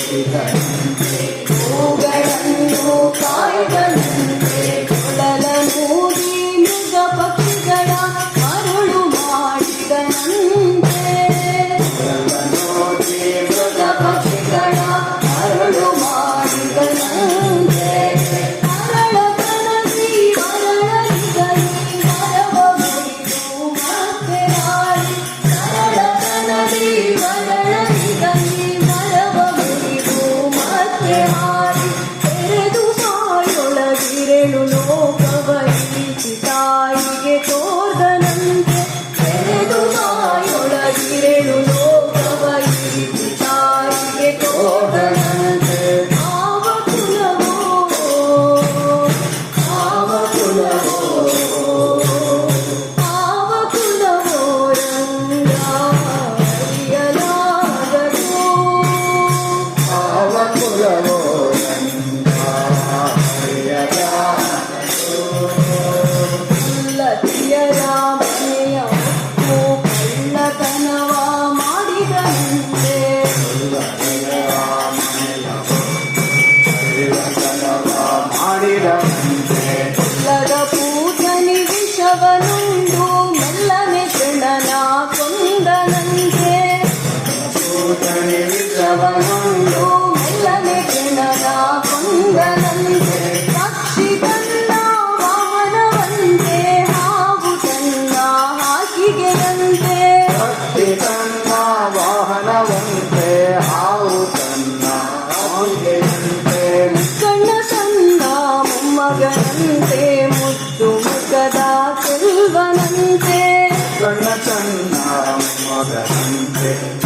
Stay back. you know Santa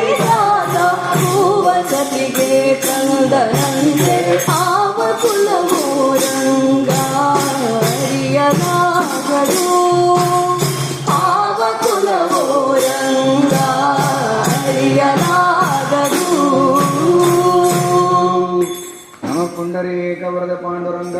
ಪಾರಿಜಾತ ಹೂವಸತಿಗೆ ಕಂದರಂತೆ ಆವ ಕುಲಮೋರಂಗ ಅರಿಯಲಾಗದು ಆವ ಕುಲಮೋರಂಗ ಅರಿಯಲಾಗದು ನಮ್ಮ ಪುಂಡರೇಕ ವರದ ಪಾಂಡುರಂಗ